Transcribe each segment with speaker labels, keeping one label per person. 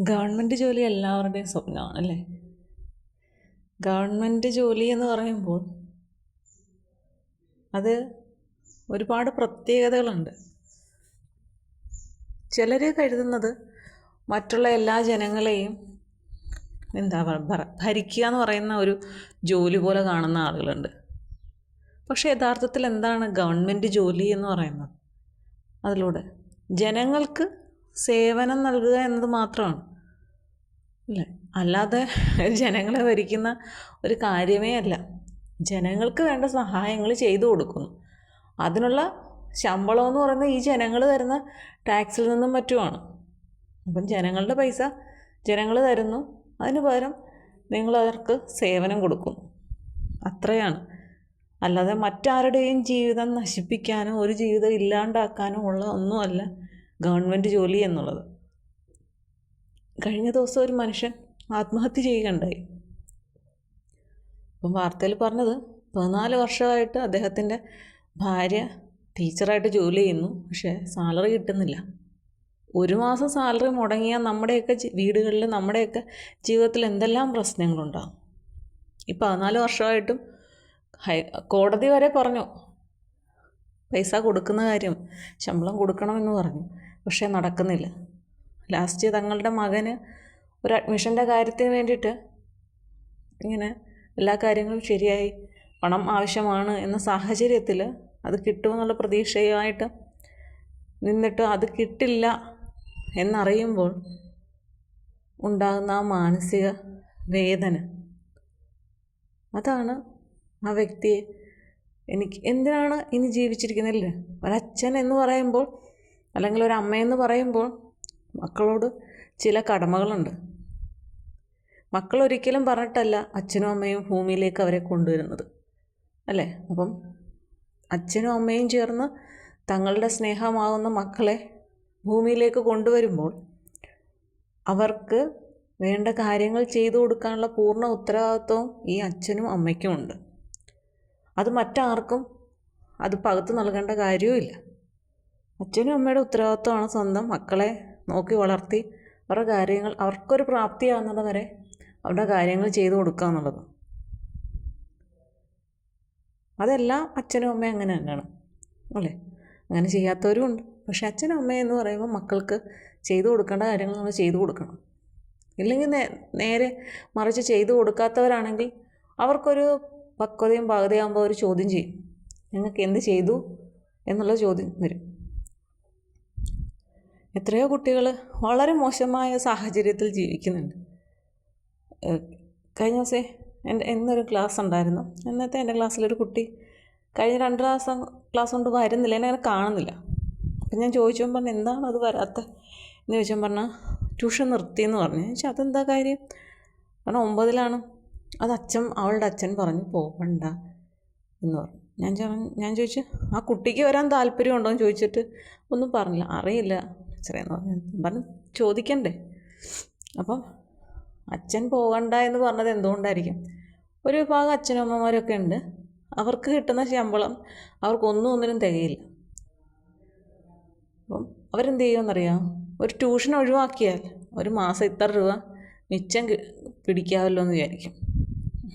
Speaker 1: Government ജോലി എല്ലാവരുടെയും സ്വപ്നമാണ് അല്ലേ? ഗവൺമെന്റ് ജോലി എന്ന് പറയുമ്പോൾ അത് ഒരുപാട് പ്രത്യേകതകളുണ്ട്. ചിലർ കരുതുന്നത് മറ്റുള്ള എല്ലാ ജനങ്ങളെയും എന്താ ഭരിക്കുക എന്ന് പറയുന്ന ഒരു ജോലി പോലെ കാണുന്ന ആളുകളുണ്ട്. പക്ഷേ യഥാർത്ഥത്തിൽ എന്താണ് ഗവൺമെന്റ് ജോലി എന്ന് പറയുന്നത്? അതിലൂടെ ജനങ്ങൾക്ക് സേവനം നൽകുക എന്നത് മാത്രമാണ്. അല്ലേ? അല്ലാതെ ജനങ്ങളെ ഭരിക്കുന്ന ഒരു കാര്യമേ അല്ല. ജനങ്ങൾക്ക് വേണ്ട സഹായങ്ങൾ ചെയ്തു കൊടുക്കുന്നു. അതിനുള്ള ശമ്പളം എന്ന് പറയുന്നത് ഈ ജനങ്ങൾ തരുന്ന ടാക്സിൽ നിന്നും മറ്റുമാണ്. അപ്പം ജനങ്ങളുടെ പൈസ ജനങ്ങൾ തരുന്നു. അതിന് പകരം നിങ്ങൾ അവർക്ക് സേവനം കൊടുക്കുന്നു. അത്രയാണ്. അല്ലാതെ മറ്റാരുടെയും ജീവിതം നശിപ്പിക്കാനോ ഒരു ജീവിതം ഇല്ലാണ്ടാക്കാനോ ഉള്ള ഒന്നുമല്ല. ഗവൺമെന്റ് ജോലി എന്നുള്ളത്. കഴിഞ്ഞ ദിവസം ഒരു മനുഷ്യൻ ആത്മഹത്യ ചെയ്യുകയുണ്ടായി. അപ്പം വാർത്തയിൽ പറഞ്ഞത് പതിനാല് വർഷമായിട്ട് അദ്ദേഹത്തിന്റെ ഭാര്യ ടീച്ചറായിട്ട് ജോലി ചെയ്യുന്നു പക്ഷേ സാലറി കിട്ടുന്നില്ല. ഒരു മാസം സാലറി മുടങ്ങിയാൽ നമ്മുടെയൊക്കെ വീടുകളിൽ നമ്മുടെയൊക്കെ ജീവിതത്തിൽ എന്തെല്ലാം പ്രശ്നങ്ങളുണ്ടാകും ഈ പതിനാല് വർഷമായിട്ടും ഹൈ കോടതി വരെ പറഞ്ഞു പൈസ കൊടുക്കുന്ന കാര്യം ശമ്പളം കൊടുക്കണമെന്ന് പറഞ്ഞു. പക്ഷേ നടക്കുന്നില്ല. ലാസ്റ്റ് തങ്ങളുടെ മകന് ഒരു അഡ്മിഷന്റെ കാര്യത്തിന് വേണ്ടിയിട്ട് ഇങ്ങനെ എല്ലാ കാര്യങ്ങളും ശരിയായി പണം ആവശ്യമാണ് എന്ന സാഹചര്യത്തിൽ അത് കിട്ടുമെന്നുള്ള പ്രതീക്ഷയുമായിട്ട് നിന്നിട്ട് അത് കിട്ടില്ല എന്നറിയുമ്പോൾ ഉണ്ടാകുന്ന ആ മാനസിക വേദന. അതാണ് ആ വ്യക്തിയെ എനിക്ക് എന്തിനാണ് ഇനി ജീവിച്ചിരിക്കുന്നില്ലേ ഒരച്ഛൻ എന്ന് പറയുമ്പോൾ അല്ലെങ്കിൽ ഒരു അമ്മയെന്ന് പറയുമ്പോൾ മക്കളോട് ചില കടമകളുണ്ട്. മക്കൾ ഒരിക്കലും പറഞ്ഞിട്ടല്ല അച്ഛനും അമ്മയും ഭൂമിയിലേക്ക് അവരെ കൊണ്ടുവരുന്നത്. അല്ലേ? അപ്പം അച്ഛനും അമ്മയും ചേർന്ന് തങ്ങളുടെ സ്നേഹമാകുന്ന മക്കളെ ഭൂമിയിലേക്ക് കൊണ്ടുവരുമ്പോൾ അവർക്ക് വേണ്ട കാര്യങ്ങൾ ചെയ്തു കൊടുക്കാനുള്ള പൂർണ ഉത്തരവാദിത്വവും ഈ അച്ഛനും അമ്മയ്ക്കും ഉണ്ട്. അത് മറ്റാർക്കും അത് പകുത്ത് നൽകേണ്ട കാര്യവുമില്ല. അച്ഛനും അമ്മയുടെ ഉത്തരവാദിത്വമാണ് സ്വന്തം മക്കളെ നോക്കി വളർത്തി അവരുടെ കാര്യങ്ങൾ അവർക്കൊരു പ്രാപ്തിയാകുന്നത് വരെ അവരുടെ കാര്യങ്ങൾ ചെയ്തു കൊടുക്കുക എന്നുള്ളത്. അതെല്ലാം അച്ഛനും അമ്മയും അങ്ങനെ തന്നെയാണ് അല്ലേ? അങ്ങനെ ചെയ്യാത്തവരും ഉണ്ട്. പക്ഷെ അച്ഛനും അമ്മയും എന്ന് പറയുമ്പോൾ മക്കൾക്ക് ചെയ്തു കൊടുക്കേണ്ട കാര്യങ്ങൾ നമ്മൾ ചെയ്തു കൊടുക്കണം. ഇല്ലെങ്കിൽ നേരെ മറിച്ച് ചെയ്തു കൊടുക്കാത്തവരാണെങ്കിൽ അവർക്കൊരു പക്വതയും പാകതയാകുമ്പോൾ അവർ ചോദ്യം ചെയ്യും നിങ്ങൾക്ക് എന്ത് ചെയ്തു? എന്നുള്ള ചോദ്യം വരും. എത്രയോ കുട്ടികൾ വളരെ മോശമായ സാഹചര്യത്തിൽ ജീവിക്കുന്നുണ്ട്. കഴിഞ്ഞ ദിവസം എന്റെ എന്നൊരു ക്ലാസ് ഉണ്ടായിരുന്നു. എന്നത്തെ എന്റെ ക്ലാസ്സിലൊരു കുട്ടി കഴിഞ്ഞ രണ്ട് ദിവസം ക്ലാസ് കൊണ്ട് വരുന്നില്ല എന്നെ അങ്ങനെ കാണുന്നില്ല. അപ്പം ഞാൻ ചോദിച്ചപ്പോൾ പറഞ്ഞു എന്താണ് അത് വരാത്ത? എന്ന് ചോദിച്ചാൽ പറഞ്ഞാൽ ട്യൂഷൻ നിർത്തി എന്ന് പറഞ്ഞു. ഞാൻ ചോദിച്ചു അതെന്താ കാര്യം? കാരണം ഒമ്പതിലാണ്. അത് അച്ഛൻ അവളുടെ അച്ഛൻ പറഞ്ഞു പോകണ്ട എന്ന് പറഞ്ഞു. ഞാൻ ഞാൻ ചോദിച്ചു ആ കുട്ടിക്ക് വരാൻ താല്പര്യമുണ്ടോ? എന്ന് ചോദിച്ചിട്ട് ഒന്നും പറഞ്ഞില്ല. അറിയില്ല. ടീച്ചറേന്ന് പറഞ്ഞു ഞാൻ പറഞ്ഞു ചോദിക്കണ്ടേ? അപ്പം അച്ഛൻ പോകണ്ട എന്ന് പറഞ്ഞത് എന്തുകൊണ്ടായിരിക്കും? ഒരു വിഭാഗം അച്ഛനും അമ്മമാരൊക്കെ ഉണ്ട്. അവർക്ക് കിട്ടുന്ന ശമ്പളം അവർക്കൊന്നും ഒന്നിനും തികയില്ല. അപ്പം അവരെന്ത് ചെയ്യുമെന്നറിയാം? ഒരു ട്യൂഷൻ ഒഴിവാക്കിയാൽ ഒരു മാസം ഇത്ര രൂപ മിച്ചം പിടിക്കാമല്ലോ എന്ന് വിചാരിക്കും.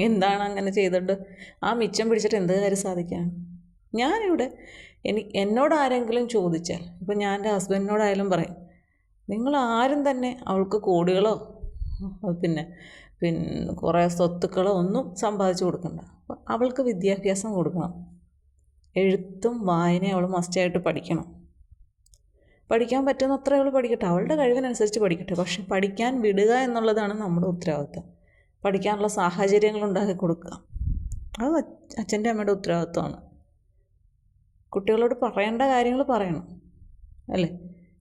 Speaker 1: എന്താണ് അങ്ങനെ ചെയ്തിട്ട് ആ മിച്ചം പിടിച്ചിട്ട് എന്ത് കാര്യം സാധിക്കാൻ? ഞാനിവിടെ എനി എന്നോട് ആരെങ്കിലും ചോദിച്ചാൽ ഇപ്പം ഞാൻ എന്റെ ഹസ്ബൻഡിനോടായാലും പറയും നിങ്ങൾ ആരും തന്നെ അവൾക്ക് കോടികളോ പിന്നെ പിന്നെ കുറേ സ്വത്തുക്കളോ ഒന്നും സമ്പാദിച്ചു കൊടുക്കണ്ട. അവൾക്ക് വിദ്യാഭ്യാസം കൊടുക്കണം. എഴുത്തും വായനയും അവൾ മസ്റ്റായിട്ട് പഠിക്കണം. പഠിക്കാൻ പറ്റുന്ന അത്ര അവൾ പഠിക്കട്ടെ. അവളുടെ കഴിവിനനുസരിച്ച് പഠിക്കട്ടെ. പക്ഷെ പഠിക്കാൻ വിടുക എന്നുള്ളതാണ് നമ്മുടെ ഉത്തരവാദിത്തം പഠിക്കാനുള്ള സാഹചര്യങ്ങൾ ഉണ്ടാക്കി കൊടുക്കുക. അത് അച്ഛന്റെ അമ്മയുടെ ഉത്തരവാദിത്തമാണ് കുട്ടികളോട് പറയേണ്ട കാര്യങ്ങൾ പറയണം അല്ലേ?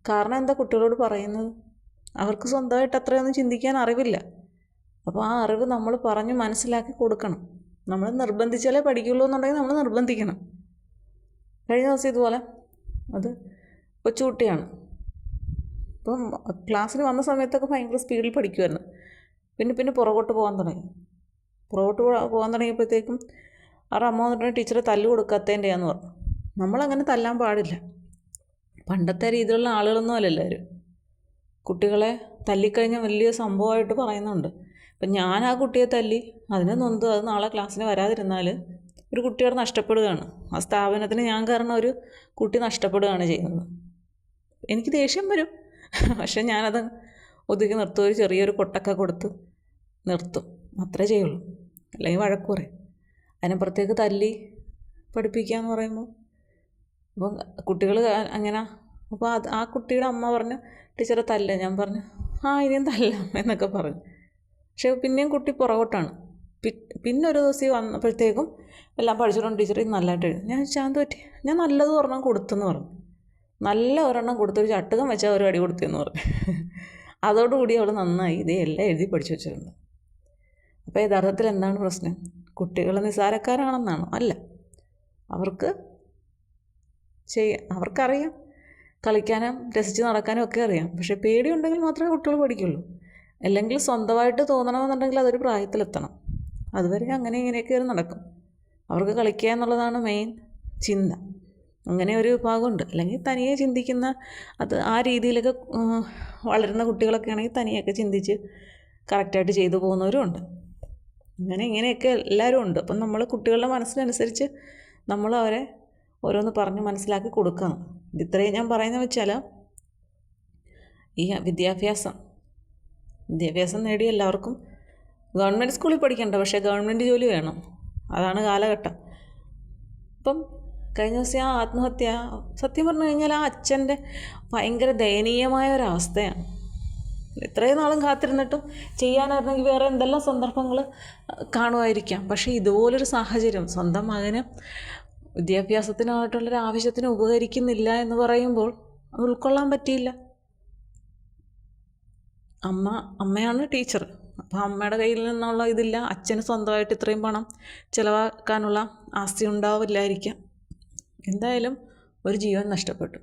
Speaker 1: കാരണം എന്താ കുട്ടികളോട് പറയുന്നത്? അവർക്ക് സ്വന്തമായിട്ട് അത്രയൊന്നും ചിന്തിക്കാൻ അറിവില്ല. അപ്പോൾ ആ അറിവ് നമ്മൾ പറഞ്ഞ് മനസ്സിലാക്കി കൊടുക്കണം. നമ്മൾ നിർബന്ധിച്ചാലേ പഠിക്കുള്ളൂ എന്നുണ്ടെങ്കിൽ നമ്മൾ നിർബന്ധിക്കണം. കഴിഞ്ഞ ദിവസം ഇതുപോലെ അത് കൊച്ചുകുട്ടിയാണ്. ഇപ്പം ക്ലാസ്സിൽ വന്ന സമയത്തൊക്കെ ഭയങ്കര സ്പീഡിൽ പഠിക്കുമായിരുന്നു പിന്നെ പിന്നെ പുറകോട്ട് പോകാൻ തുടങ്ങി. പുറകോട്ട് പോകാൻ തുടങ്ങിയപ്പോഴത്തേക്കും അവരുടെ അമ്മ വന്നിട്ട് ടീച്ചറെ തല്ല് കൊടുക്കാത്തതിന്റെയാന്ന് പറഞ്ഞു. നമ്മളങ്ങനെ തല്ലാൻ പാടില്ല. പണ്ടത്തെ രീതിയിലുള്ള ആളുകളൊന്നും അല്ല എല്ലാവരും. കുട്ടികളെ തല്ലിക്കഴിഞ്ഞാൽ വലിയ സംഭവമായിട്ട് പറയുന്നുണ്ട്. അപ്പം ഞാൻ ആ കുട്ടിയെ തല്ലി അതിനെ നൊന്ത് അത് നാളെ ക്ലാസ്സിന് വരാതിരുന്നാൽ ഒരു കുട്ടിയോട് നഷ്ടപ്പെടുകയാണ്. ആ സ്ഥാപനത്തിന് ഞാൻ കാരണം ഒരു കുട്ടി നഷ്ടപ്പെടുകയാണ് ചെയ്യുന്നത്. എനിക്ക് ദേഷ്യം വരും. പക്ഷേ ഞാനത് ഒതുക്കി നിർത്തും. ഒരു ചെറിയൊരു കൊട്ടൊക്കെ കൊടുത്ത് നിർത്തും. അത്രേ ചെയ്യുള്ളൂ. അല്ലെങ്കിൽ വഴക്ക് പറയും. അതിനപ്പുറത്തേക്ക് തല്ലി പഠിപ്പിക്കുക എന്ന് പറയുമ്പോൾ അപ്പം കുട്ടികൾ അങ്ങനെ. അപ്പോൾ അത് ആ കുട്ടിയുടെ അമ്മ പറഞ്ഞു ടീച്ചറെ തല്ല. ഞാൻ പറഞ്ഞു ആ ഇനിയും തല്ല എന്നൊക്കെ പറഞ്ഞു. പക്ഷേ പിന്നെയും കുട്ടി പുറകോട്ടാണ്. പിന്നെ ഒരു ദിവസം വന്നപ്പോഴത്തേക്കും എല്ലാം പഠിച്ചിട്ടുണ്ട് ടീച്ചർ ഇത് നല്ലതായിട്ട് എഴുതി. ഞാൻ ശാന്ത് പറ്റി? ഞാൻ നല്ലത് ഒരെണ്ണം കൊടുത്തെന്ന് പറഞ്ഞു. നല്ല ഒരെണ്ണം കൊടുത്തൊരു ചട്ടുകം വെച്ചാൽ ഒരു അടി കൊടുത്തെന്ന് പറഞ്ഞു. അതോടുകൂടി അവൾ നന്നായി ഇതേ എല്ലാം എഴുതി പഠിച്ചു വെച്ചിട്ടുണ്ട്. അപ്പോൾ യഥാർത്ഥത്തിൽ എന്താണ് പ്രശ്നം? കുട്ടികൾ നിസ്സാരക്കാരാണെന്നാണോ? അല്ല. അവർക്ക് ചെയ്യ. അവർക്കറിയാം. കളിക്കാനും രസിച്ച് നടക്കാനും ഒക്കെ അറിയാം. പക്ഷേ പേടിയുണ്ടെങ്കിൽ മാത്രമേ കുട്ടികൾ പഠിക്കുള്ളൂ. അല്ലെങ്കിൽ സ്വന്തമായിട്ട് തോന്നണമെന്നുണ്ടെങ്കിൽ അതൊരു പ്രായത്തിലെത്തണം. അതുവരെ അങ്ങനെ ഇങ്ങനെയൊക്കെ ഒരു നടക്കും. അവർക്ക് കളിക്കുക എന്നുള്ളതാണ് മെയിൻ ചിന്ത. അങ്ങനെ ഒരു വിഭാഗമുണ്ട് അല്ലെങ്കിൽ തനിയെ ചിന്തിക്കുന്ന അത് ആ രീതിയിലൊക്കെ വളരുന്ന കുട്ടികളൊക്കെ ആണെങ്കിൽ തനിയൊക്കെ ചിന്തിച്ച് കറക്റ്റായിട്ട് ചെയ്തു പോകുന്നവരും ഉണ്ട്. അങ്ങനെ ഇങ്ങനെയൊക്കെ എല്ലാവരും ഉണ്ട്. അപ്പം നമ്മൾ കുട്ടികളുടെ മനസ്സിനനുസരിച്ച് നമ്മൾ അവരെ ഓരോന്ന് പറഞ്ഞ് മനസ്സിലാക്കി കൊടുക്കണം. ഇത്രയും ഞാൻ പറയുന്നത് വെച്ചാൽ ഈ വിദ്യാഭ്യാസം. വിദ്യാഭ്യാസം നേടി എല്ലാവർക്കും ഗവൺമെന്റ് സ്കൂളിൽ പഠിക്കണ്ട പക്ഷേ ഗവൺമെന്റ് ജോലി വേണം. അതാണ് കാലഘട്ടം. ഇപ്പം കഴിഞ്ഞ ദിവസം ആ ആത്മഹത്യ സത്യം പറഞ്ഞു കഴിഞ്ഞാൽ ആ അച്ഛന്റെ ഭയങ്കര ദയനീയമായ ഒരവസ്ഥയാണ് ഇത്രയും നാളും കാത്തിരുന്നിട്ടും ചെയ്യാനായിരുന്നെങ്കിൽ വേറെ എന്തെല്ലാം സന്ദർഭങ്ങൾ കാണുമായിരിക്കാം. പക്ഷേ ഇതുപോലൊരു സാഹചര്യം സ്വന്തം മകന് വിദ്യാഭ്യാസത്തിനായിട്ടുള്ളൊരു ആവശ്യത്തിന് ഉപകരിക്കുന്നില്ല എന്ന് പറയുമ്പോൾ അത് ഉൾക്കൊള്ളാൻ പറ്റിയില്ല. അമ്മ അമ്മയാണ് ടീച്ചർ. അപ്പോൾ അമ്മയുടെ കയ്യിൽ നിന്നുള്ള ഇതില്ല. അച്ഛന് സ്വന്തമായിട്ട് ഇത്രയും പണം ചിലവാക്കാനുള്ള ആസ്തി ഉണ്ടാവില്ലായിരിക്കാം. എന്തായാലും ഒരു ജീവൻ നഷ്ടപ്പെട്ടു.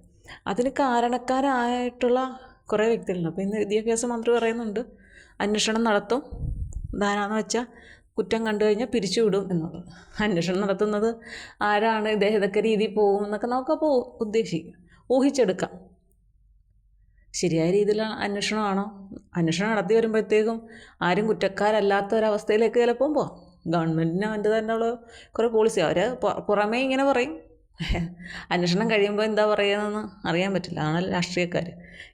Speaker 1: അതിന് കാരണക്കാരായിട്ടുള്ള കുറേ വ്യക്തികളുണ്ട്. അപ്പോൾ ഇന്ന് വിദ്യാഭ്യാസ മന്ത്രി പറയുന്നുണ്ട് അന്വേഷണം നടത്തും. ധാരാന്ന് വെച്ചാൽ കുറ്റം കണ്ടു കഴിഞ്ഞാൽ പിരിച്ചുവിടും എന്നുള്ളത്. അന്വേഷണം നടത്തുന്നത് ആരാണ് ഇദ്ദേഹം ഏതൊക്കെ രീതിയിൽ പോകും എന്നൊക്കെ നമുക്കപ്പോൾ ഉദ്ദേശിക്കാം. ഊഹിച്ചെടുക്കാം. ശരിയായ രീതിയിലാണ് അന്വേഷണമാണോ? അന്വേഷണം നടത്തി വരുമ്പോഴത്തേക്കും ആരും കുറ്റക്കാരല്ലാത്ത ഒരവസ്ഥയിലേക്ക് ചിലപ്പം പോവാം. ഗവൺമെന്റിന് തന്നെ തന്നെയുള്ള കുറേ പോളിസി അവർ പുറമേ ഇങ്ങനെ പറയും. അന്വേഷണം കഴിയുമ്പോൾ എന്താ പറയുന്നതെന്ന് അറിയാൻ പറ്റില്ല. ആണല്ലോ രാഷ്ട്രീയക്കാർ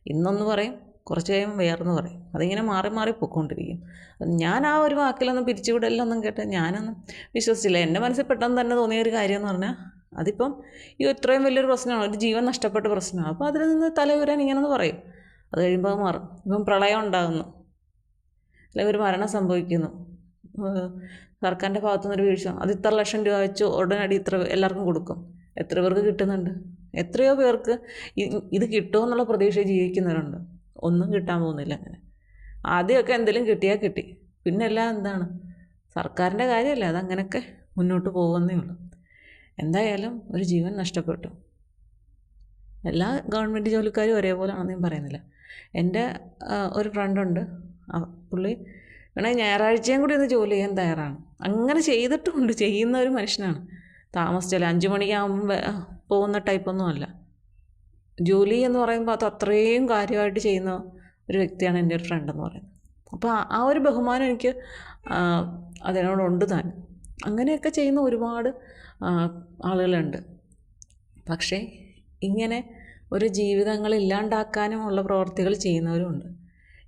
Speaker 1: ഇന്നൊന്ന് പറയും. കുറച്ച് കഴിയുമ്പോൾ വേറെന്ന് പറയും. അതിങ്ങനെ മാറി മാറി പോയിക്കൊണ്ടിരിക്കും ഞാൻ ആ ഒരു വാക്കിലൊന്നും പിരിച്ചുവിടലൊന്നും കേട്ട് ഞാനൊന്നും വിശ്വസിച്ചില്ല. എന്റെ മനസ്സിൽ പെട്ടെന്ന് തന്നെ തോന്നിയ ഒരു കാര്യം എന്ന് പറഞ്ഞാൽ അതിപ്പം ഈ ഇത്രയും വലിയൊരു പ്രശ്നമാണ്. ഒരു ജീവൻ നഷ്ടപ്പെട്ട പ്രശ്നമാണ്. അപ്പോൾ അതിൽ നിന്ന് തല തലയുരാൻ ഇങ്ങനെന്ന് പറയും. അത് കഴിയുമ്പോൾ മാറും. ഇപ്പം പ്രളയം ഉണ്ടാകുന്നു. അല്ലെങ്കിൽ ഒരു മരണം സംഭവിക്കുന്നു. സർക്കാരിന്റെ ഭാഗത്തുനിന്ന് ഒരു വീഴ്ച. അത് ഇത്ര ലക്ഷം രൂപ വെച്ച് ഉടനടി ഇത്ര എല്ലാവർക്കും കൊടുക്കും. എത്ര പേർക്ക് കിട്ടുന്നുണ്ട്? എത്രയോ പേർക്ക് ഇത് കിട്ടുമെന്നുള്ള പ്രതീക്ഷ ജീവിക്കുന്നവരുണ്ട്. ഒന്നും കിട്ടാൻ പോകുന്നില്ല അങ്ങനെ. ആദ്യമൊക്കെ എന്തെങ്കിലും കിട്ടിയാൽ കിട്ടി. പിന്നെ എല്ലാം എന്താണ്? സർക്കാരിന്റെ കാര്യമല്ലേ അതങ്ങനെയൊക്കെ മുന്നോട്ട് പോകുന്നേ ഉള്ളൂ. എന്തായാലും ഒരു ജീവൻ നഷ്ടപ്പെട്ടു. എല്ലാ ഗവൺമെന്റ് ജോലിക്കാരും ഒരേപോലെ ആണെന്ന് ഞാൻ പറയുന്നില്ല. എന്റെ ഒരു ഫ്രണ്ടുണ്ട്. പുള്ളി വേണമെങ്കിൽ ഞായറാഴ്ചയും കൂടി ഒന്ന് ജോലി ചെയ്യാൻ തയ്യാറാണ്. അങ്ങനെ ചെയ്തിട്ടുമുണ്ട്. ചെയ്യുന്ന ഒരു മനുഷ്യനാണ്. താമസിച്ചാൽ അഞ്ച് മണിക്കാകുമ്പോൾ പോകുന്ന ടൈപ്പൊന്നും അല്ല. ജോലി എന്ന് പറയുമ്പോൾ അത് അത്രയും കാര്യമായിട്ട് ചെയ്യുന്ന ഒരു വ്യക്തിയാണ് എന്റെ ഒരു ഫ്രണ്ട് എന്ന് പറയുന്നത്. അപ്പോൾ ആ ഒരു ബഹുമാനം എനിക്ക് അതിനോടുണ്ട് താൻ. അങ്ങനെയൊക്കെ ചെയ്യുന്ന ഒരുപാട് ആളുകളുണ്ട്. പക്ഷേ ഇങ്ങനെ ഒരു ജീവിതങ്ങൾ ഇല്ലാണ്ടാക്കാനുമുള്ള പ്രവർത്തികൾ ചെയ്യുന്നവരുമുണ്ട്.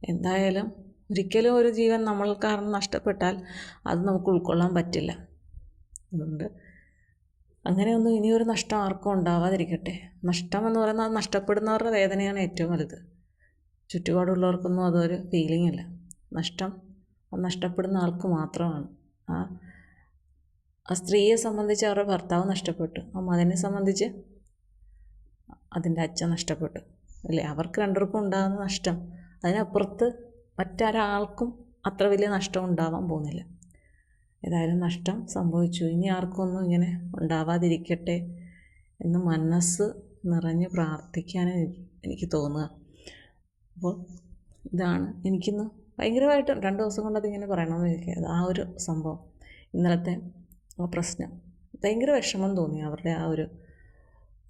Speaker 1: എന്തായാലും ഒരിക്കലും ഒരു ജീവൻ നമ്മൾ കാരണം നഷ്ടപ്പെട്ടാൽ അത് നമുക്ക് ഉൾക്കൊള്ളാൻ പറ്റില്ല. അതുകൊണ്ട് അങ്ങനെയൊന്നും ഇനിയൊരു നഷ്ടം ആർക്കും ഉണ്ടാവാതിരിക്കട്ടെ. നഷ്ടം എന്ന് പറയുന്നത് നഷ്ടപ്പെടുന്നവരുടെ വേദനയാണ് ഏറ്റവും വലുത്. ചുറ്റുപാടുള്ളവർക്കൊന്നും അതൊരു ഫീലിംഗ് അല്ല. നഷ്ടം നഷ്ടപ്പെടുന്ന ആൾക്ക് മാത്രമാണ്. ആ ആ സ്ത്രീയെ സംബന്ധിച്ച് അവരുടെ ഭർത്താവ് നഷ്ടപ്പെട്ടു. ആ മകനെ സംബന്ധിച്ച് അതിന്റെ അച്ഛൻ നഷ്ടപ്പെട്ടു. അല്ലേ? അവർക്ക് രണ്ടുപേർക്കും ഉണ്ടാകുന്ന നഷ്ടം. അതിനപ്പുറത്ത് മറ്റൊരാൾക്കും അത്ര വലിയ നഷ്ടം ഉണ്ടാവാൻ പോകുന്നില്ല. ഏതായാലും നഷ്ടം സംഭവിച്ചു. ഇനി ആർക്കൊന്നും ഇങ്ങനെ ഉണ്ടാവാതിരിക്കട്ടെ എന്ന് മനസ്സ് നിറഞ്ഞ് പ്രാർത്ഥിക്കാൻ എനിക്ക് തോന്നുക. അപ്പോൾ ഇതാണ് എനിക്കിന്ന് ഭയങ്കരമായിട്ട് രണ്ട് ദിവസം കൊണ്ട് അതിങ്ങനെ പറയണമെന്ന് വിചാരിക്കുക ആ ഒരു സംഭവം. ഇന്നലത്തെ ആ പ്രശ്നം. ഭയങ്കര വിഷമം തോന്നി അവരുടെ ആ ഒരു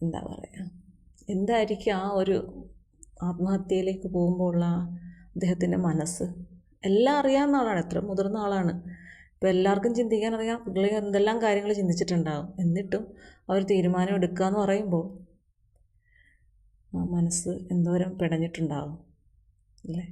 Speaker 1: എന്താ പറയുക എന്തായിരിക്കും ആ ഒരു ആത്മഹത്യയിലേക്ക് പോകുമ്പോൾ ഉള്ള അദ്ദേഹത്തിന്റെ മനസ്സ്. എല്ലാം അറിയാവുന്ന ആളാണ് എത്ര മുതിർന്ന ആളാണ്. ഇപ്പോൾ എല്ലാവർക്കും ചിന്തിക്കാൻ അറിയാം കുട്ടികൾ എന്തെല്ലാം കാര്യങ്ങൾ ചിന്തിച്ചിട്ടുണ്ടാകും എന്നിട്ടും അവർ തീരുമാനം എടുക്കുക എന്ന് പറയുമ്പോൾ മനസ്സ് എന്തോരം പിടഞ്ഞിട്ടുണ്ടാകും അല്ലേ?